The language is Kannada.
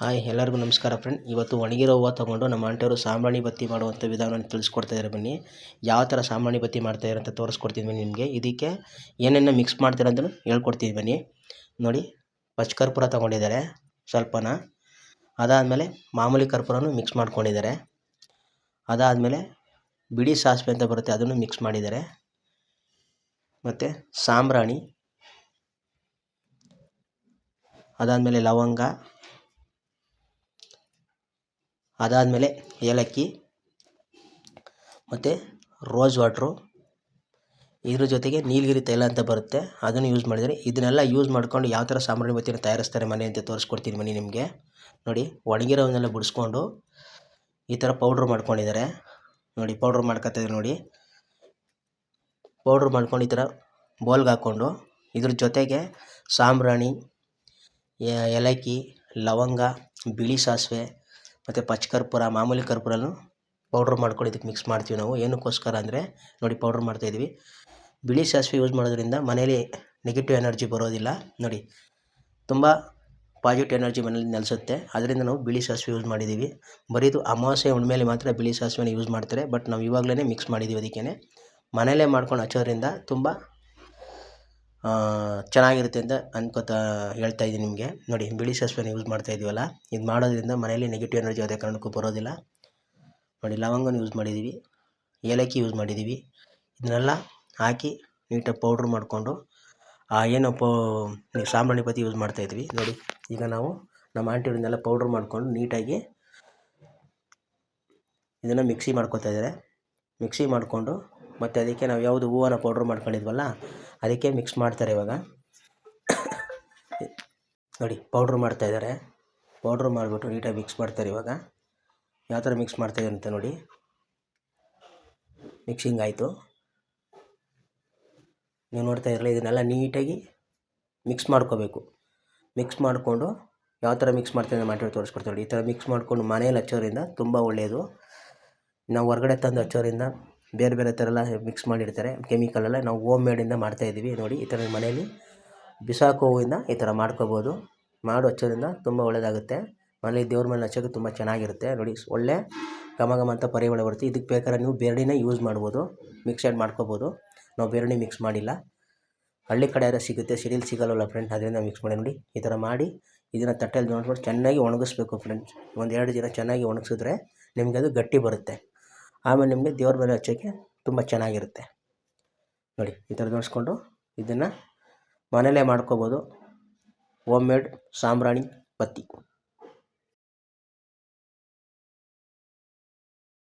ಹಾಯ್, ಎಲ್ಲರಿಗೂ ನಮಸ್ಕಾರ ಫ್ರೆಂಡ್ ಇವತ್ತು ಒಣಗಿರೋ ಹೂವು ತೊಗೊಂಡು ನಮ್ಮ ಆಂಟಿಯವರು ಸಾಂಬ್ರಾಣಿ ಬತ್ತಿ ಮಾಡುವಂಥ ವಿಧಾನವನ್ನು ತಿಳಿಸ್ಕೊಡ್ತಾ ಇದ್ದಾರೆ ಬನ್ನಿ. ಯಾವ ಥರ ಸಾಂಬ್ರಾಣಿ ಬತ್ತಿ ಮಾಡ್ತಾಯಿದ್ದಾರೆ ಅಂತ ತೋರಿಸ್ಕೊಡ್ತೀನಿ ನಿಮಗೆ. ಇದಕ್ಕೆ ಏನೇನು ಮಿಕ್ಸ್ ಮಾಡ್ತಾರೆ ಅಂತಲೂ ಹೇಳ್ಕೊಡ್ತೀನಿ ಬನ್ನಿ. ನೋಡಿ ಪಚ್ಚ ಕರ್ಪೂರ ತೊಗೊಂಡಿದ್ದಾರೆ ಸ್ವಲ್ಪನ. ಅದಾದಮೇಲೆ ಮಾಮೂಲಿ ಕರ್ಪೂರನೂ ಮಿಕ್ಸ್ ಮಾಡ್ಕೊಂಡಿದ್ದಾರೆ. ಅದಾದಮೇಲೆ ಬಿಡಿ ಸಾಸಿವೆ ಅಂತ ಬರುತ್ತೆ, ಅದನ್ನು ಮಿಕ್ಸ್ ಮಾಡಿದ್ದಾರೆ. ಮತ್ತು ಸಾಂಬ್ರಾಣಿ. ಅದಾದಮೇಲೆ ಲವಂಗ. ಅದಾದಮೇಲೆ ಏಲಕ್ಕಿ, ಮತ್ತು ರೋಸ್ ವಾಟ್ರು ಇದ್ರ ಜೊತೆಗೆ ನೀಲಗಿರಿ ತೈಲ ಅಂತ ಬರುತ್ತೆ. ಅದನ್ನು ಯೂಸ್ ಮಾಡಿದರೆ ಇದನ್ನೆಲ್ಲ ಯೂಸ್ ಮಾಡ್ಕೊಂಡು ಯಾವ ಥರ ಸಾಂಬ್ರಾಣಿ ಬತ್ತಿನ ತಯಾರಿಸ್ತಾರೆ ಮನೆ ಅಂತ ತೋರಿಸ್ಕೊಡ್ತೀನಿ ಮನೆ ನಿಮಗೆ. ನೋಡಿ ಒಣಗಿರೋವನ್ನೆಲ್ಲ ಬಿಡಿಸ್ಕೊಂಡು ಈ ಥರ ಪೌಡ್ರ್ ಮಾಡ್ಕೊಂಡಿದ್ದಾರೆ. ನೋಡಿ ಪೌಡ್ರ್ ಮಾಡ್ಕೊತಿದ್ದಾರೆ ನೋಡಿ. ಪೌಡ್ರ್ ಮಾಡ್ಕೊಂಡು ಈ ಥರ ಬೌಲ್ಗೆ ಹಾಕ್ಕೊಂಡು ಇದ್ರ ಜೊತೆಗೆ ಸಾಂಬ್ರಾಣಿ ಏಲಕ್ಕಿ, ಲವಂಗ, ಬಿಳಿ ಸಾಸಿವೆ ಮತ್ತು ಪಚ್ಚ ಕರ್ಪೂರ ಮಾಮೂಲಿ ಕರ್ಪೂರನೂ ಪೌಡ್ರ್ ಮಾಡ್ಕೊಂಡು ಇದಕ್ಕೆ ಮಿಕ್ಸ್ ಮಾಡ್ತೀವಿ ನಾವು. ಏನಕ್ಕೋಸ್ಕರ ಅಂದರೆ ನೋಡಿ ಪೌಡ್ರ್ ಮಾಡ್ತಾಯಿದ್ವಿ ಬಿಳಿ ಸಾಸಿವೆ ಯೂಸ್ ಮಾಡೋದ್ರಿಂದ ಮನೇಲಿ ನೆಗೆಟಿವ್ ಎನರ್ಜಿ ಬರೋದಿಲ್ಲ. ನೋಡಿ, ತುಂಬ ಪಾಸಿಟಿವ್ ಎನರ್ಜಿ ಮನೇಲಿ ನೆಲೆಸುತ್ತೆ. ಅದರಿಂದ ನಾವು ಬಿಳಿ ಸಾಸಿವೆ ಯೂಸ್ ಮಾಡಿದ್ದೀವಿ ಬರೀದು ಅಮಾವಾಸ್ಯೆ ಉಣ್ಮೇಲೆ ಮಾತ್ರ ಬಿಳಿ ಸಾಸಿವೆನ ಯೂಸ್ ಮಾಡ್ತಾರೆ. ಬಟ್ ನಾವು ಇವಾಗಲೇ ಮಿಕ್ಸ್ ಮಾಡಿದ್ದೀವಿ ಅದಕ್ಕೇ ಮನೇಲೇ ಮಾಡ್ಕೊಂಡು ಹಚ್ಚೋದ್ರಿಂದ ತುಂಬ ಚೆನ್ನಾಗಿರುತ್ತೆ ಅಂತ ಅನ್ಕೋತಾ ಹೇಳ್ತಾ ಇದ್ದೀನಿ ನಿಮಗೆ. ನೋಡಿ, ಬಿಳಿ ಸಾಸಿವೆನ ಯೂಸ್ ಮಾಡ್ತಾ ಇದೀವಲ್ಲ? ಇದು ಮಾಡೋದ್ರಿಂದ ಮನೆಯಲ್ಲಿ ನೆಗೆಟಿವ್ ಎನರ್ಜಿ ಯಾವುದೇ ಕಾರಣಕ್ಕೂ ಬರೋದಿಲ್ಲ. ನೋಡಿ, ಲವಂಗನ ಯೂಸ್ ಮಾಡಿದ್ದೀವಿ ಏಲಕ್ಕಿ ಯೂಸ್ ಮಾಡಿದ್ದೀವಿ ಇದನ್ನೆಲ್ಲ ಹಾಕಿ ನೀಟಾಗಿ ಪೌಡ್ರ್ ಮಾಡಿಕೊಂಡು ಏನು ಪೋ ಸಾಂಬ್ರಾಣಿ ಪತ್ತಿ ಯೂಸ್ ಮಾಡ್ತಾಯಿದ್ವಿ ನೋಡಿ, ಈಗ ನಾವು ನಮ್ಮ ಆಂಟಿಯವ್ರನ್ನೆಲ್ಲ ಪೌಡ್ರ್ ಮಾಡಿಕೊಂಡು ನೀಟಾಗಿ ಇದನ್ನು ಮಿಕ್ಸಿ ಮಾಡ್ಕೊತಾ ಇದ್ದಾರೆ. ಮಿಕ್ಸಿ ಮಾಡಿಕೊಂಡು, ಮತ್ತು ಅದಕ್ಕೆ ನಾವು ಯಾವುದು ಹೂವನ್ನು ಪೌಡ್ರ್ ಮಾಡ್ಕೊಂಡಿದ್ವಲ್ಲ ಅದಕ್ಕೆ ಮಿಕ್ಸ್ ಮಾಡ್ತಾರೆ ಇವಾಗ. ನೋಡಿ ಪೌಡ್ರ್ ಮಾಡ್ತಾಯಿದ್ದಾರೆ ಪೌಡ್ರ್ ಮಾಡಿಬಿಟ್ಟು ನೀಟಾಗಿ ಮಿಕ್ಸ್ ಮಾಡ್ತಾರೆ ಇವಾಗ. ಯಾವ ಥರ ಮಿಕ್ಸ್ ಮಾಡ್ತಾಯಿದ್ದಾರೆ ಅಂತ ನೋಡಿ. ಮಿಕ್ಸಿಂಗ್ ಆಯಿತು. ನೀವು ನೋಡ್ತಾ ಇರಲಿ ಇದನ್ನೆಲ್ಲ ನೀಟಾಗಿ ಮಿಕ್ಸ್ ಮಾಡ್ಕೋಬೇಕು. ಮಿಕ್ಸ್ ಮಾಡಿಕೊಂಡು ಯಾವ ಥರ ಮಿಕ್ಸ್ ಮಾಡ್ತೀನಿ ಮಾಡಿ ತೋರಿಸ್ಕೊಡ್ತಾರೆ ಈ ಥರ ಮಿಕ್ಸ್ ಮಾಡಿಕೊಂಡು ಮನೇಲಿ ಹಚ್ಚೋರಿಂದ ತುಂಬ ಒಳ್ಳೆಯದು ನಾವು ಹೊರ್ಗಡೆ ತಂದು ಹಚ್ಚೋದ್ರಿಂದ ಬೇರೆ ಬೇರೆ ಥರ ಎಲ್ಲ ಮಿಕ್ಸ್ ಮಾಡಿರ್ತಾರೆ ಕೆಮಿಕಲೆಲ್ಲ ನಾವು ಓಮ್ ಮೇಡಿಂದ ಮಾಡ್ತಾಯಿದ್ದೀವಿ ನೋಡಿ, ಈ ಥರ ಮನೆಯಲ್ಲಿ ಬಿಸಾಕೋ ಹೂವಿಂದ ಈ ಥರ ಮಾಡ್ಕೋಬೋದು. ಮಾಡಿ ಹಚ್ಚೋದ್ರಿಂದ ತುಂಬ ಒಳ್ಳೆಯದಾಗುತ್ತೆ ಮನೇಲಿ ದೇವ್ರ ಮೇಲೆ ಹಚ್ಚೋಕ್ಕೆ ತುಂಬ ಚೆನ್ನಾಗಿರುತ್ತೆ. ನೋಡಿ, ಒಳ್ಳೆ ಘಮ ಘಮ ಅಂತ ಪರಿಮಳ ಬರುತ್ತೆ. ಇದಕ್ಕೆ ಬೇಕಾದ್ರೆ ನೀವು ಬೇರೆಣ್ಣೆ ಯೂಸ್ ಮಾಡ್ಬೋದು. ಮಿಕ್ಸೆಡ್ ಮಾಡ್ಕೋಬೋದು. ನಾವು ಬೇರಣಿ ಮಿಕ್ಸ್ ಮಾಡಿಲ್ಲ. ಹಳ್ಳಿ ಕಡೆ ಆದರೆ ಸಿಗುತ್ತೆ ಸಿಟಿಲಿ ಸಿಗಲ್ಲ ಫ್ರೆಂಡ್ ಅದರಿಂದ ಮಿಕ್ಸ್ ಮಾಡಿ. ನೋಡಿ, ಈ ಥರ ಮಾಡಿ, ಇದನ್ನು ತಟ್ಟೆಯಲ್ಲಿ ನೋಡ್ಕೊಂಡು ಚೆನ್ನಾಗಿ ಒಣಗಿಸ್ಬೇಕು ಫ್ರೆಂಡ್ಸ್ ಒಂದು ಎರಡು ದಿನ ಚೆನ್ನಾಗಿ ಒಣಗಿಸಿದ್ರೆ ನಿಮಗೆ ಅದು ಗಟ್ಟಿ ಬರುತ್ತೆ. ಆಮೇಲೆ ನಿಮಗೆ ದೇವ್ರ ಮೇಲೆ ಹಚ್ಚೋಕ್ಕೆ ತುಂಬ ಚೆನ್ನಾಗಿರುತ್ತೆ. ನೋಡಿ, ಈ ಥರ ಜೋಡಿಸ್ಕೊಂಡು ಇದನ್ನು ಮನೇಲೇ ಮಾಡ್ಕೋಬೋದು. ಹೋಮ್ ಮೇಡ್ ಸಾಂಬ್ರಾಣಿ ಬತ್ತಿ